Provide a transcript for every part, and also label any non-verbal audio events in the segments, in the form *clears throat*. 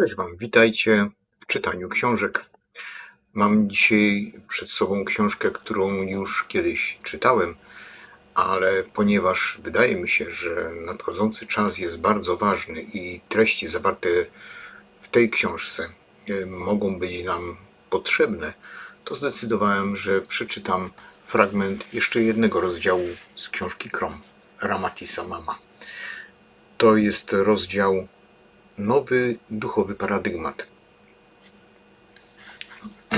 Cześć Wam, witajcie w czytaniu książek. Mam dzisiaj przed sobą książkę, którą już kiedyś czytałem, ale ponieważ wydaje mi się, że nadchodzący czas jest bardzo ważny i treści zawarte w tej książce e, mogą być nam potrzebne, to zdecydowałem, że przeczytam fragment jeszcze jednego rozdziału z książki Krom Ramatisa Mama. To jest rozdział Nowy duchowy paradygmat. *clears throat*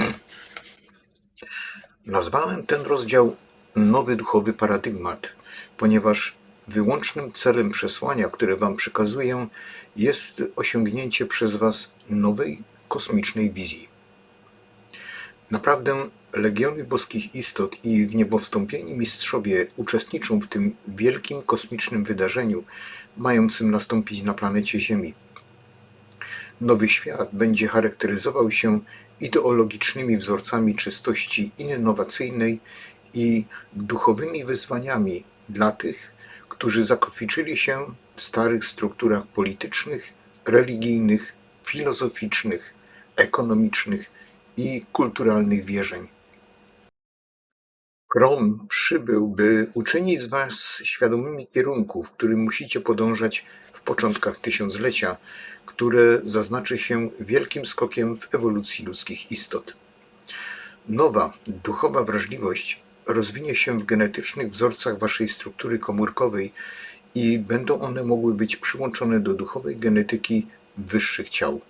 Nazwałem ten rozdział Nowy duchowy paradygmat, ponieważ wyłącznym celem przesłania, które Wam przekazuję, jest osiągnięcie przez Was nowej kosmicznej wizji. Naprawdę legiony boskich istot i w niebo wstąpieni mistrzowie uczestniczą w tym wielkim kosmicznym wydarzeniu, mającym nastąpić na planecie Ziemi. Nowy świat będzie charakteryzował się ideologicznymi wzorcami czystości innowacyjnej i duchowymi wyzwaniami dla tych, którzy zakotwiczyli się w starych strukturach politycznych, religijnych, filozoficznych, ekonomicznych i kulturalnych wierzeń. Krom przybył, by uczynić z Was świadomymi kierunków, którym musicie podążać w początkach tysiąclecia, które zaznaczy się wielkim skokiem w ewolucji ludzkich istot. Nowa, duchowa wrażliwość rozwinie się w genetycznych wzorcach Waszej struktury komórkowej i będą one mogły być przyłączone do duchowej genetyki wyższych ciał.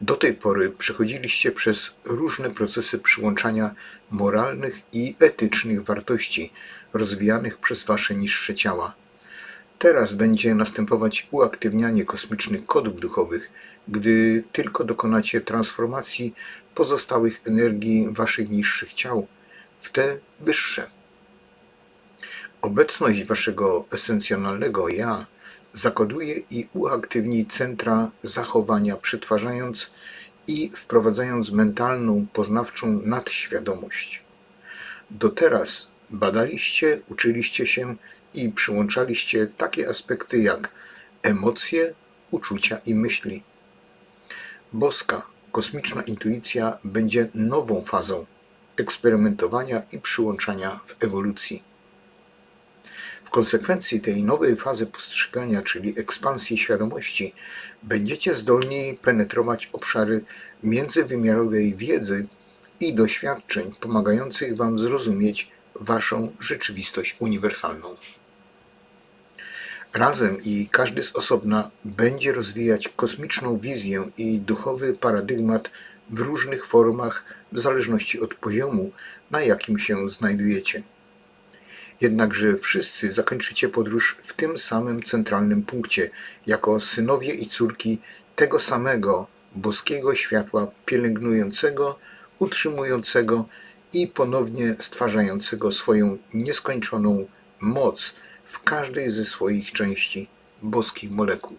Do tej pory przechodziliście przez różne procesy przyłączania moralnych i etycznych wartości rozwijanych przez wasze niższe ciała. Teraz będzie następować uaktywnianie kosmicznych kodów duchowych, gdy tylko dokonacie transformacji pozostałych energii waszych niższych ciał w te wyższe. Obecność waszego esencjonalnego ja zakoduje i uaktywni centra zachowania, przetwarzając i wprowadzając mentalną, poznawczą nadświadomość. Do teraz badaliście, uczyliście się i przyłączaliście takie aspekty jak emocje, uczucia i myśli. Boska, kosmiczna intuicja będzie nową fazą eksperymentowania i przyłączania w ewolucji. W konsekwencji tej nowej fazy postrzegania, czyli ekspansji świadomości, będziecie zdolni penetrować obszary międzywymiarowej wiedzy i doświadczeń pomagających Wam zrozumieć Waszą rzeczywistość uniwersalną. Razem i każdy z osobna będzie rozwijać kosmiczną wizję i duchowy paradygmat w różnych formach, w zależności od poziomu, na jakim się znajdujecie. Jednakże wszyscy zakończycie podróż w tym samym centralnym punkcie, jako synowie i córki tego samego boskiego światła pielęgnującego, utrzymującego i ponownie stwarzającego swoją nieskończoną moc w każdej ze swoich części boskich molekuł.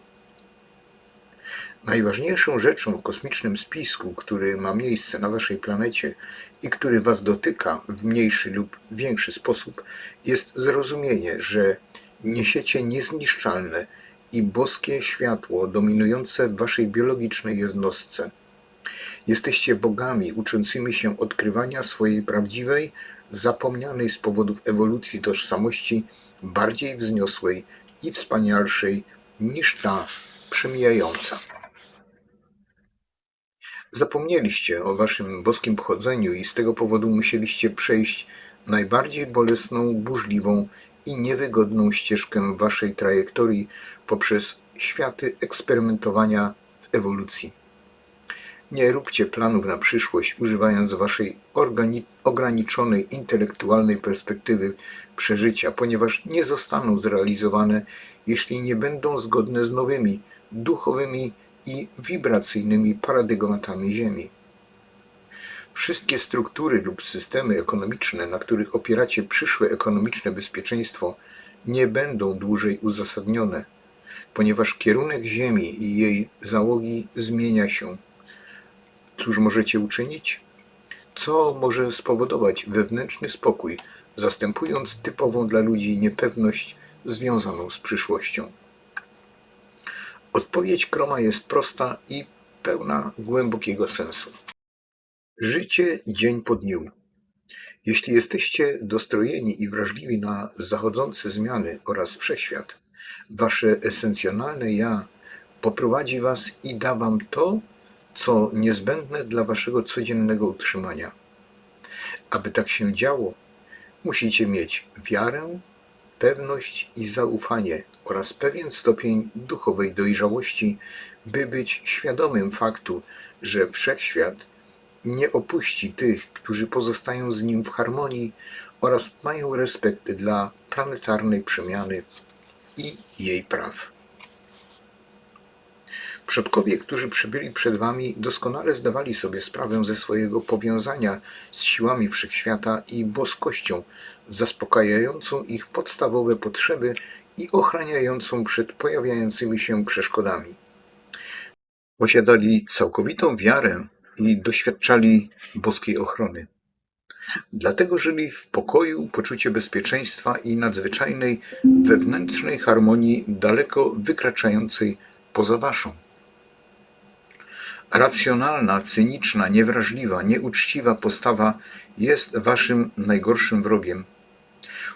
Najważniejszą rzeczą w kosmicznym spisku, który ma miejsce na Waszej planecie i który Was dotyka w mniejszy lub większy sposób, jest zrozumienie, że niesiecie niezniszczalne i boskie światło dominujące w Waszej biologicznej jednostce. Jesteście bogami uczącymi się odkrywania swojej prawdziwej, zapomnianej z powodów ewolucji tożsamości, bardziej wzniosłej i wspanialszej niż ta przemijająca. Zapomnieliście o waszym boskim pochodzeniu i z tego powodu musieliście przejść najbardziej bolesną, burzliwą i niewygodną ścieżkę waszej trajektorii poprzez światy eksperymentowania w ewolucji. Nie róbcie planów na przyszłość, używając waszej ograniczonej intelektualnej perspektywy przeżycia, ponieważ nie zostaną zrealizowane, jeśli nie będą zgodne z nowymi, duchowymi i wibracyjnymi paradygmatami Ziemi. Wszystkie struktury lub systemy ekonomiczne, na których opieracie przyszłe ekonomiczne bezpieczeństwo, nie będą dłużej uzasadnione, ponieważ kierunek Ziemi i jej załogi zmienia się. Cóż możecie uczynić? Co może spowodować wewnętrzny spokój, zastępując typową dla ludzi niepewność związaną z przyszłością? Odpowiedź Kroma jest prosta i pełna głębokiego sensu. Życie dzień po dniu. Jeśli jesteście dostrojeni i wrażliwi na zachodzące zmiany oraz wszechświat, wasze esencjonalne ja poprowadzi was i da wam to, co niezbędne dla waszego codziennego utrzymania. Aby tak się działo, musicie mieć wiarę, pewność i zaufanie oraz pewien stopień duchowej dojrzałości, by być świadomym faktu, że wszechświat nie opuści tych, którzy pozostają z nim w harmonii oraz mają respekt dla planetarnej przemiany i jej praw. Przodkowie, którzy przybyli przed wami, doskonale zdawali sobie sprawę ze swojego powiązania z siłami wszechświata i boskością, zaspokajającą ich podstawowe potrzeby i ochraniającą przed pojawiającymi się przeszkodami. Posiadali całkowitą wiarę i doświadczali boskiej ochrony. Dlatego żyli w pokoju, poczucie bezpieczeństwa i nadzwyczajnej wewnętrznej harmonii, daleko wykraczającej poza waszą. Racjonalna, cyniczna, niewrażliwa, nieuczciwa postawa jest waszym najgorszym wrogiem.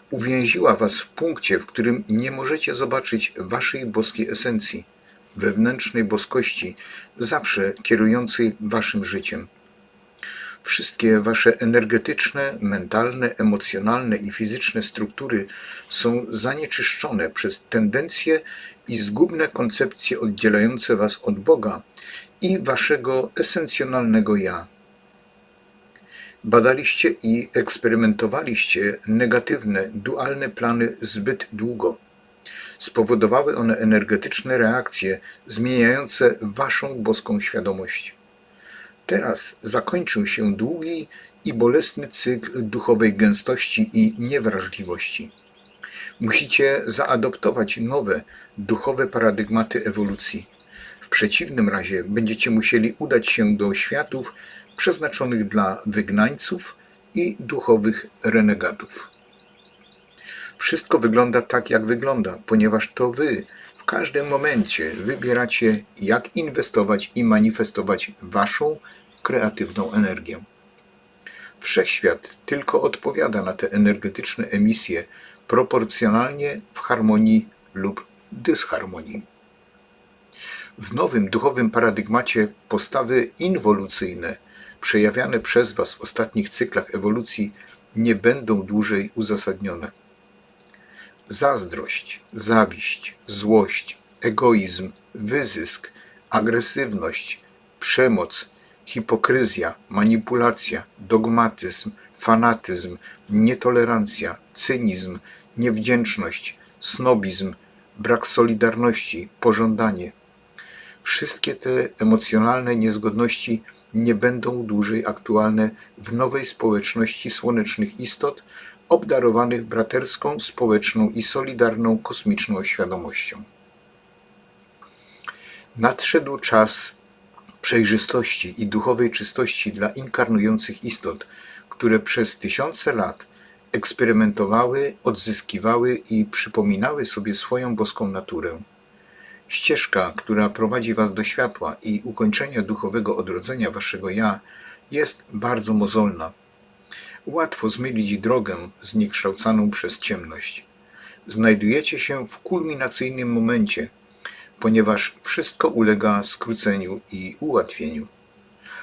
Uwięziła was w punkcie, w którym nie możecie zobaczyć waszej boskiej esencji, wewnętrznej boskości, zawsze kierującej waszym życiem. Wszystkie wasze energetyczne, mentalne, emocjonalne i fizyczne struktury są zanieczyszczone przez tendencje i zgubne koncepcje oddzielające was od Boga i waszego esencjonalnego ja. Badaliście i eksperymentowaliście negatywne, dualne plany zbyt długo. Spowodowały one energetyczne reakcje zmieniające waszą boską świadomość. Teraz zakończył się długi i bolesny cykl duchowej gęstości i niewrażliwości. Musicie zaadoptować nowe, duchowe paradygmaty ewolucji. W przeciwnym razie będziecie musieli udać się do światów przeznaczonych dla wygnańców i duchowych renegatów. Wszystko wygląda tak, jak wygląda, ponieważ to wy w każdym momencie wybieracie, jak inwestować i manifestować waszą kreatywną energię. Wszechświat tylko odpowiada na te energetyczne emisje proporcjonalnie w harmonii lub dysharmonii. W nowym duchowym paradygmacie postawy inwolucyjne, przejawiane przez Was w ostatnich cyklach ewolucji, nie będą dłużej uzasadnione. Zazdrość, zawiść, złość, egoizm, wyzysk, agresywność, przemoc, hipokryzja, manipulacja, dogmatyzm, fanatyzm, nietolerancja, cynizm, niewdzięczność, snobizm, brak solidarności, pożądanie. Wszystkie te emocjonalne niezgodności nie będą dłużej aktualne w nowej społeczności słonecznych istot, obdarowanych braterską, społeczną i solidarną kosmiczną świadomością. Nadszedł czas przejrzystości i duchowej czystości dla inkarnujących istot, które przez tysiące lat eksperymentowały, odzyskiwały i przypominały sobie swoją boską naturę. Ścieżka, która prowadzi Was do światła i ukończenia duchowego odrodzenia Waszego Ja, jest bardzo mozolna. Łatwo zmylić drogę zniekształcaną przez ciemność. Znajdujecie się w kulminacyjnym momencie, ponieważ wszystko ulega skróceniu i ułatwieniu.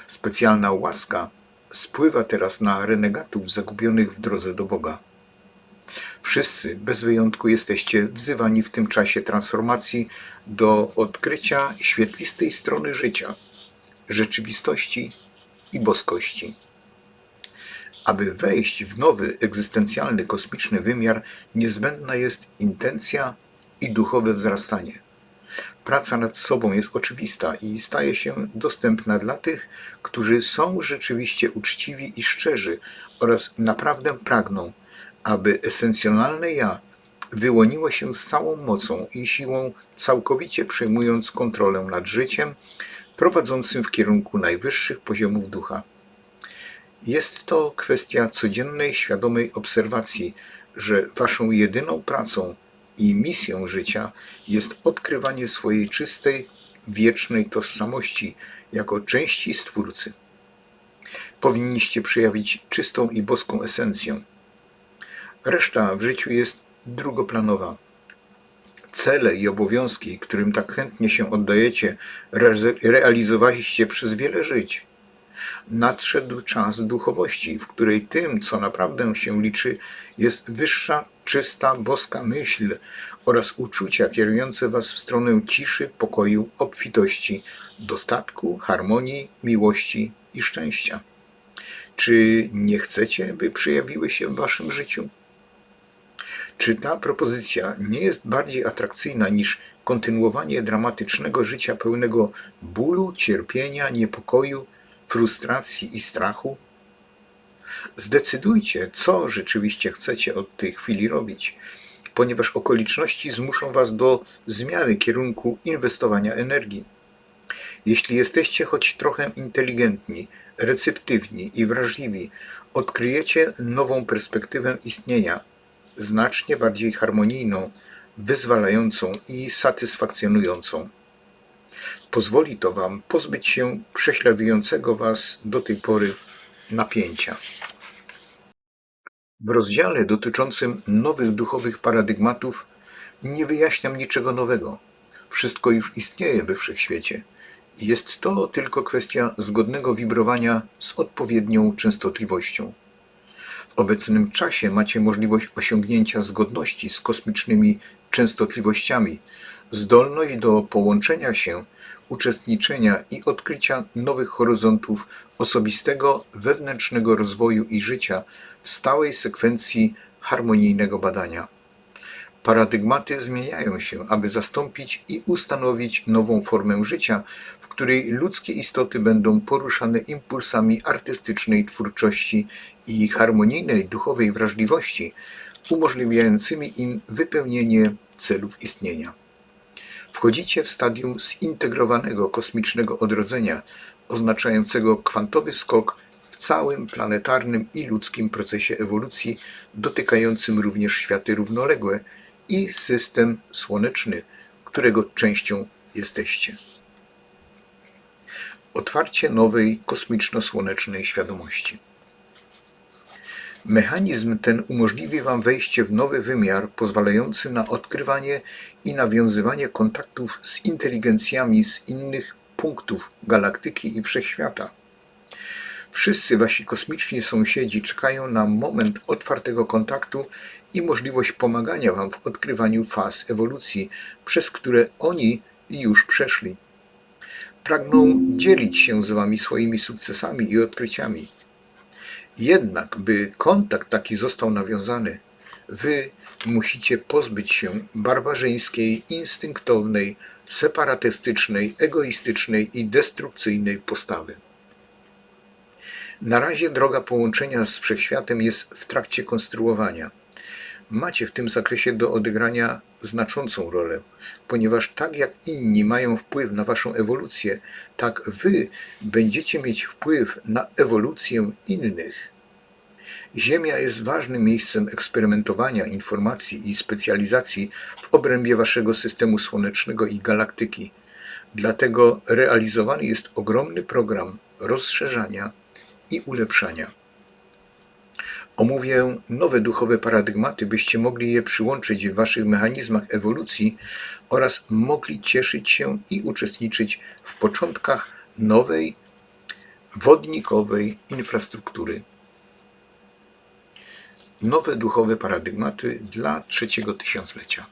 Specjalna łaska spływa teraz na renegatów zagubionych w drodze do Boga. Wszyscy, bez wyjątku, jesteście wzywani w tym czasie transformacji do odkrycia świetlistej strony życia, rzeczywistości i boskości. Aby wejść w nowy, egzystencjalny, kosmiczny wymiar, niezbędna jest intencja i duchowe wzrastanie. Praca nad sobą jest oczywista i staje się dostępna dla tych, którzy są rzeczywiście uczciwi i szczerzy oraz naprawdę pragną, aby esencjonalne ja wyłoniło się z całą mocą i siłą, całkowicie przejmując kontrolę nad życiem, prowadzącym w kierunku najwyższych poziomów ducha. Jest to kwestia codziennej, świadomej obserwacji, że waszą jedyną pracą i misją życia jest odkrywanie swojej czystej, wiecznej tożsamości jako części Stwórcy. Powinniście przejawić czystą i boską esencję. Reszta w życiu jest drugoplanowa. Cele i obowiązki, którym tak chętnie się oddajecie, re- realizowaliście przez wiele żyć. Nadszedł czas duchowości, w której tym, co naprawdę się liczy, jest wyższa, czysta, boska myśl oraz uczucia kierujące Was w stronę ciszy, pokoju, obfitości, dostatku, harmonii, miłości i szczęścia. Czy nie chcecie, by przejawiły się w Waszym życiu? Czy ta propozycja nie jest bardziej atrakcyjna niż kontynuowanie dramatycznego życia pełnego bólu, cierpienia, niepokoju, frustracji i strachu? Zdecydujcie, co rzeczywiście chcecie od tej chwili robić, ponieważ okoliczności zmuszą Was do zmiany kierunku inwestowania energii. Jeśli jesteście choć trochę inteligentni, receptywni i wrażliwi, odkryjecie nową perspektywę istnienia, znacznie bardziej harmonijną, wyzwalającą i satysfakcjonującą. Pozwoli to Wam pozbyć się prześladującego Was do tej pory napięcia. W rozdziale dotyczącym nowych duchowych paradygmatów nie wyjaśniam niczego nowego. Wszystko już istnieje we wszechświecie. Jest to tylko kwestia zgodnego wibrowania z odpowiednią częstotliwością. Obecnym czasie macie możliwość osiągnięcia zgodności z kosmicznymi częstotliwościami, zdolność do połączenia się, uczestniczenia i odkrycia nowych horyzontów osobistego, wewnętrznego rozwoju i życia w stałej sekwencji harmonijnego badania. Paradygmaty zmieniają się, aby zastąpić i ustanowić nową formę życia, w której ludzkie istoty będą poruszane impulsami artystycznej twórczości i harmonijnej duchowej wrażliwości, umożliwiającymi im wypełnienie celów istnienia. Wchodzicie w stadium zintegrowanego kosmicznego odrodzenia, oznaczającego kwantowy skok w całym planetarnym i ludzkim procesie ewolucji, dotykającym również światy równoległe i system słoneczny, którego częścią jesteście. Otwarcie nowej kosmiczno-słonecznej świadomości. Mechanizm ten umożliwi Wam wejście w nowy wymiar, pozwalający na odkrywanie i nawiązywanie kontaktów z inteligencjami z innych punktów galaktyki i wszechświata. Wszyscy Wasi kosmiczni sąsiedzi czekają na moment otwartego kontaktu i możliwość pomagania Wam w odkrywaniu faz ewolucji, przez które oni już przeszli. Pragną dzielić się z Wami swoimi sukcesami i odkryciami. Jednak, by kontakt taki został nawiązany, wy musicie pozbyć się barbarzyńskiej, instynktownej, separatystycznej, egoistycznej i destrukcyjnej postawy. Na razie droga połączenia z wszechświatem jest w trakcie konstruowania. Macie w tym zakresie do odegrania znaczącą rolę, ponieważ tak jak inni mają wpływ na waszą ewolucję, tak wy będziecie mieć wpływ na ewolucję innych. Ziemia jest ważnym miejscem eksperymentowania informacji i specjalizacji w obrębie waszego systemu słonecznego i galaktyki. Dlatego realizowany jest ogromny program rozszerzania i ulepszania. Omówię nowe duchowe paradygmaty, byście mogli je przyłączyć w waszych mechanizmach ewolucji oraz mogli cieszyć się i uczestniczyć w początkach nowej, wodnikowej infrastruktury. Nowe duchowe paradygmaty dla trzeciego tysiąclecia.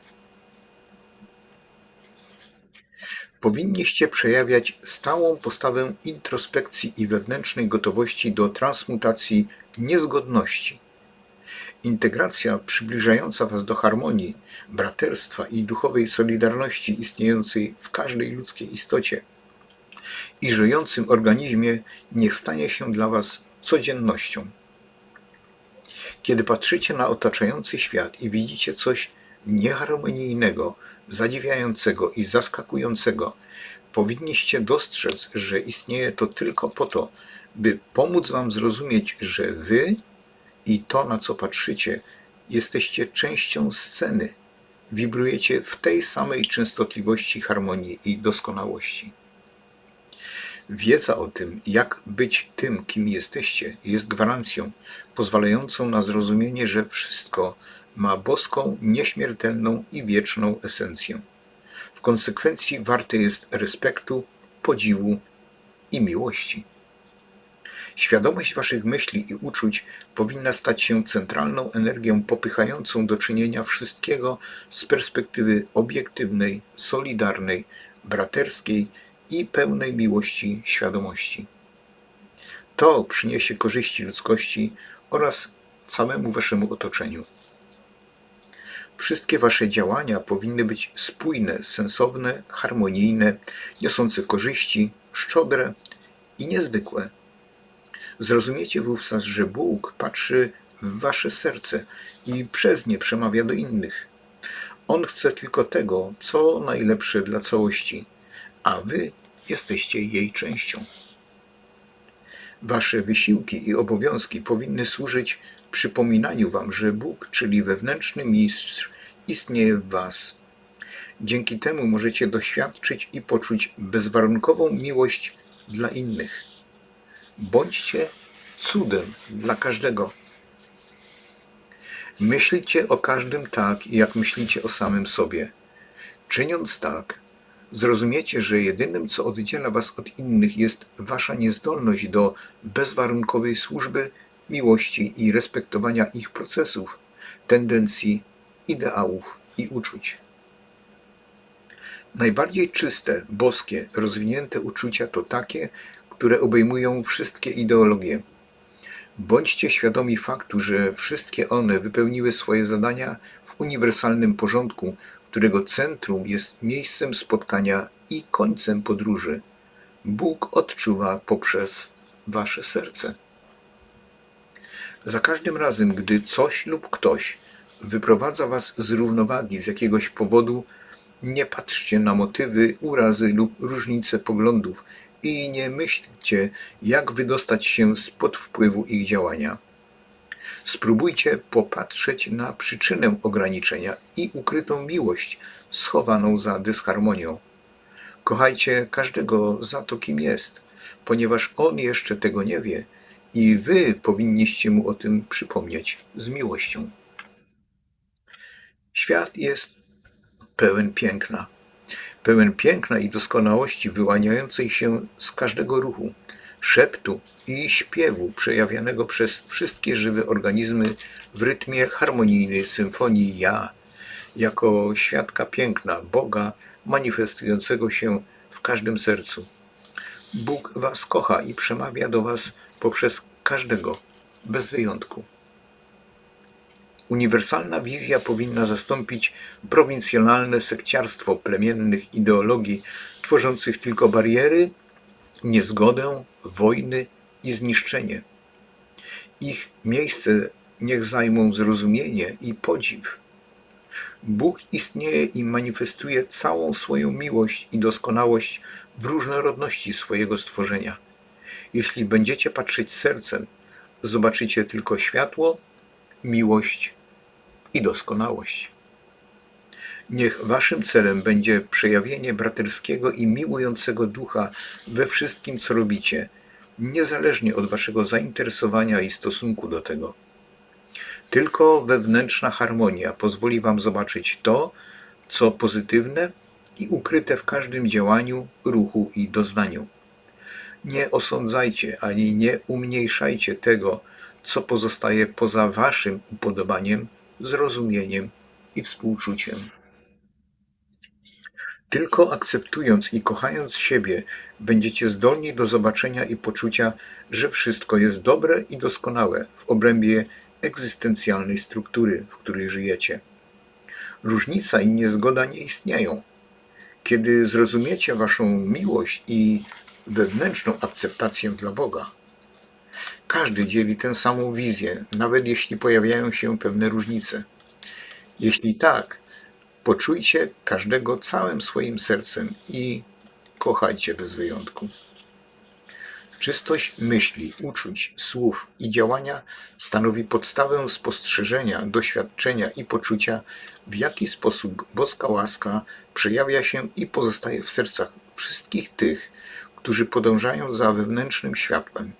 Powinniście przejawiać stałą postawę introspekcji i wewnętrznej gotowości do transmutacji niezgodności. Integracja przybliżająca Was do harmonii, braterstwa i duchowej solidarności istniejącej w każdej ludzkiej istocie i żyjącym organizmie niech stanie się dla Was codziennością. Kiedy patrzycie na otaczający świat i widzicie coś nieharmonijnego, zadziwiającego i zaskakującego, powinniście dostrzec, że istnieje to tylko po to, by pomóc Wam zrozumieć, że Wy i to, na co patrzycie, jesteście częścią sceny, wibrujecie w tej samej częstotliwości harmonii i doskonałości. Wiedza o tym, jak być tym, kim jesteście, jest gwarancją pozwalającą na zrozumienie, że wszystko ma boską, nieśmiertelną i wieczną esencję. W konsekwencji warte jest respektu, podziwu i miłości. Świadomość waszych myśli i uczuć powinna stać się centralną energią popychającą do czynienia wszystkiego z perspektywy obiektywnej, solidarnej, braterskiej i pełnej miłości świadomości. To przyniesie korzyści ludzkości oraz całemu waszemu otoczeniu. Wszystkie wasze działania powinny być spójne, sensowne, harmonijne, niosące korzyści, szczodre i niezwykłe. Zrozumiecie wówczas, że Bóg patrzy w wasze serce i przez nie przemawia do innych. On chce tylko tego, co najlepsze dla całości, a wy jesteście jej częścią. Wasze wysiłki i obowiązki powinny służyć przypominaniu wam, że Bóg, czyli wewnętrzny mistrz, istnieje w was. Dzięki temu możecie doświadczyć i poczuć bezwarunkową miłość dla innych. Bądźcie cudem dla każdego. Myślcie o każdym tak, jak myślicie o samym sobie. Czyniąc tak, zrozumiecie, że jedynym, co oddziela was od innych, jest wasza niezdolność do bezwarunkowej służby, miłości i respektowania ich procesów, tendencji, ideałów i uczuć. Najbardziej czyste, boskie, rozwinięte uczucia to takie, które obejmują wszystkie ideologie. Bądźcie świadomi faktu, że wszystkie one wypełniły swoje zadania w uniwersalnym porządku, którego centrum jest miejscem spotkania i końcem podróży. Bóg odczuwa poprzez wasze serce. Za każdym razem, gdy coś lub ktoś wyprowadza was z równowagi z jakiegoś powodu, nie patrzcie na motywy, urazy lub różnice poglądów i nie myślcie, jak wydostać się spod wpływu ich działania. Spróbujcie popatrzeć na przyczynę ograniczenia i ukrytą miłość schowaną za dysharmonią. Kochajcie każdego za to, kim jest, ponieważ on jeszcze tego nie wie i wy powinniście mu o tym przypomnieć z miłością. Świat jest pełen piękna, pełen piękna i doskonałości wyłaniającej się z każdego ruchu, szeptu i śpiewu przejawianego przez wszystkie żywe organizmy w rytmie harmonijnej symfonii Ja, jako świadka piękna Boga manifestującego się w każdym sercu. Bóg Was kocha i przemawia do Was poprzez każdego, bez wyjątku. Uniwersalna wizja powinna zastąpić prowincjonalne sekciarstwo plemiennych ideologii, tworzących tylko bariery, niezgodę, wojny i zniszczenie. Ich miejsce niech zajmą zrozumienie i podziw. Bóg istnieje i manifestuje całą swoją miłość i doskonałość w różnorodności swojego stworzenia. Jeśli będziecie patrzeć sercem, zobaczycie tylko światło, miłość i doskonałość. Niech waszym celem będzie przejawienie braterskiego i miłującego ducha we wszystkim, co robicie, niezależnie od waszego zainteresowania i stosunku do tego. Tylko wewnętrzna harmonia pozwoli wam zobaczyć to, co pozytywne i ukryte w każdym działaniu, ruchu i doznaniu. Nie osądzajcie ani nie umniejszajcie tego, co pozostaje poza waszym upodobaniem, zrozumieniem i współczuciem. Tylko akceptując i kochając siebie, będziecie zdolni do zobaczenia i poczucia, że wszystko jest dobre i doskonałe w obrębie egzystencjalnej struktury, w której żyjecie. Różnica i niezgoda nie istnieją. Kiedy zrozumiecie waszą miłość i wewnętrzną akceptację dla Boga, każdy dzieli tę samą wizję, nawet jeśli pojawiają się pewne różnice. Jeśli tak, poczujcie każdego całym swoim sercem i kochajcie bez wyjątku. Czystość myśli, uczuć, słów i działania stanowi podstawę spostrzeżenia, doświadczenia i poczucia, w jaki sposób boska łaska przejawia się i pozostaje w sercach wszystkich tych, którzy podążają za wewnętrznym światłem.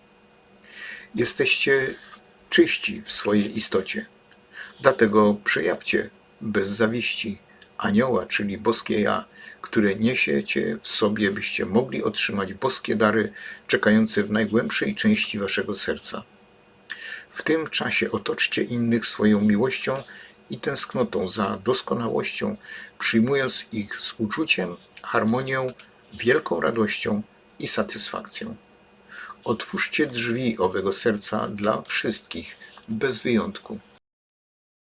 Jesteście czyści w swojej istocie. Dlatego przejawcie bez zawiści anioła, czyli boskie ja, które niesiecie w sobie, byście mogli otrzymać boskie dary czekające w najgłębszej części waszego serca. W tym czasie otoczcie innych swoją miłością i tęsknotą za doskonałością, przyjmując ich z uczuciem, harmonią, wielką radością i satysfakcją. Otwórzcie drzwi owego serca dla wszystkich, bez wyjątku.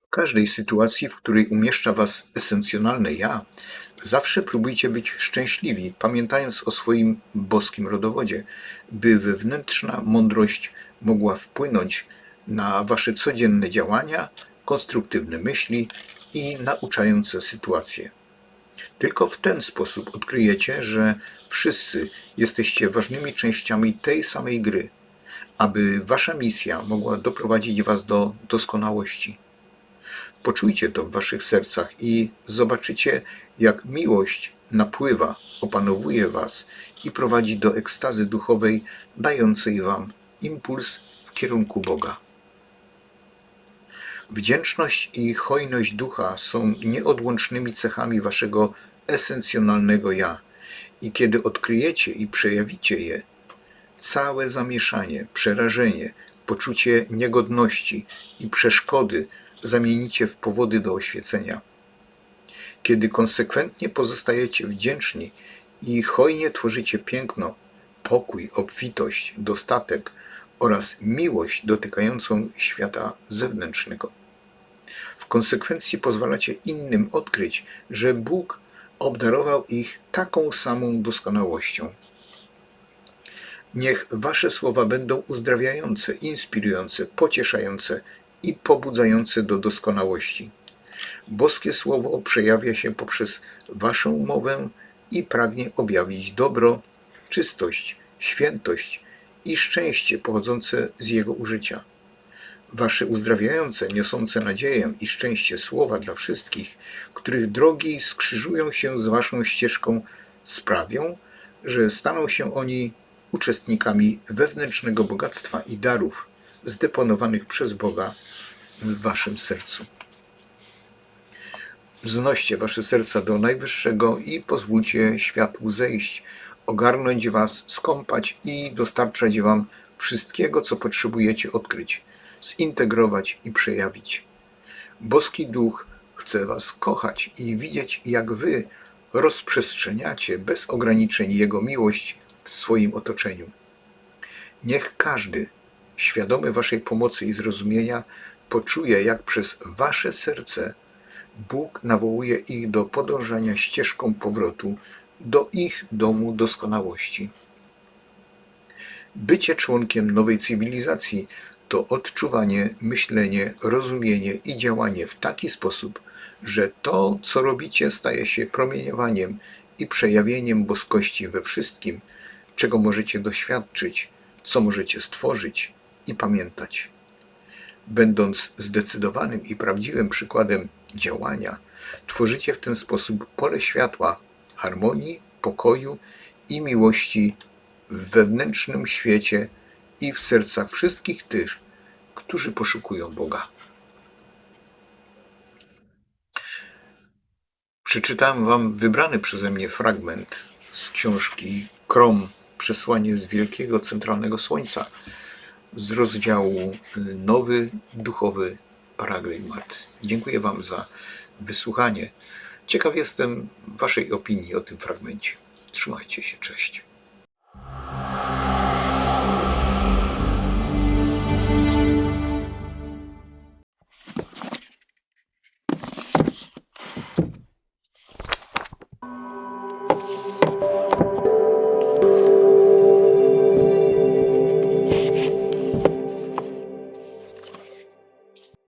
W każdej sytuacji, w której umieszcza Was esencjonalne ja, zawsze próbujcie być szczęśliwi, pamiętając o swoim boskim rodowodzie, by wewnętrzna mądrość mogła wpłynąć na Wasze codzienne działania, konstruktywne myśli i nauczające sytuacje. Tylko w ten sposób odkryjecie, że wszyscy jesteście ważnymi częściami tej samej gry, aby wasza misja mogła doprowadzić was do doskonałości. Poczujcie to w waszych sercach i zobaczycie, jak miłość napływa, opanowuje was i prowadzi do ekstazy duchowej, dającej wam impuls w kierunku Boga. Wdzięczność i hojność ducha są nieodłącznymi cechami waszego esencjonalnego ja. I kiedy odkryjecie i przejawicie je, całe zamieszanie, przerażenie, poczucie niegodności i przeszkody zamienicie w powody do oświecenia. Kiedy konsekwentnie pozostajecie wdzięczni i hojnie tworzycie piękno, pokój, obfitość, dostatek oraz miłość dotykającą świata zewnętrznego. W konsekwencji pozwalacie innym odkryć, że Bóg obdarował ich taką samą doskonałością. Niech wasze słowa będą uzdrawiające, inspirujące, pocieszające i pobudzające do doskonałości. Boskie słowo przejawia się poprzez waszą mowę i pragnie objawić dobro, czystość, świętość i szczęście pochodzące z jego użycia. Wasze uzdrawiające, niosące nadzieję i szczęście słowa dla wszystkich, których drogi skrzyżują się z waszą ścieżką, sprawią, że staną się oni uczestnikami wewnętrznego bogactwa i darów zdeponowanych przez Boga w waszym sercu. Wznoście wasze serca do najwyższego i pozwólcie światłu zejść, ogarnąć was, skąpać i dostarczać wam wszystkiego, co potrzebujecie odkryć, zintegrować i przejawić. Boski Duch chce was kochać i widzieć, jak wy rozprzestrzeniacie bez ograniczeń Jego miłość w swoim otoczeniu. Niech każdy, świadomy waszej pomocy i zrozumienia, poczuje, jak przez wasze serce Bóg nawołuje ich do podążania ścieżką powrotu do ich domu doskonałości. Bycie członkiem nowej cywilizacji to odczuwanie, myślenie, rozumienie i działanie w taki sposób, że to, co robicie, staje się promieniowaniem i przejawieniem boskości we wszystkim, czego możecie doświadczyć, co możecie stworzyć i pamiętać. Będąc zdecydowanym i prawdziwym przykładem działania, tworzycie w ten sposób pole światła, harmonii, pokoju i miłości w wewnętrznym świecie i w sercach wszystkich tych, którzy poszukują Boga. Przeczytałem Wam wybrany przeze mnie fragment z książki Krom Przesłanie z Wielkiego Centralnego Słońca z rozdziału y, Nowy Duchowy Paragrymat. Dziękuję Wam za wysłuchanie. Ciekaw jestem Waszej opinii o tym fragmencie. Trzymajcie się, cześć.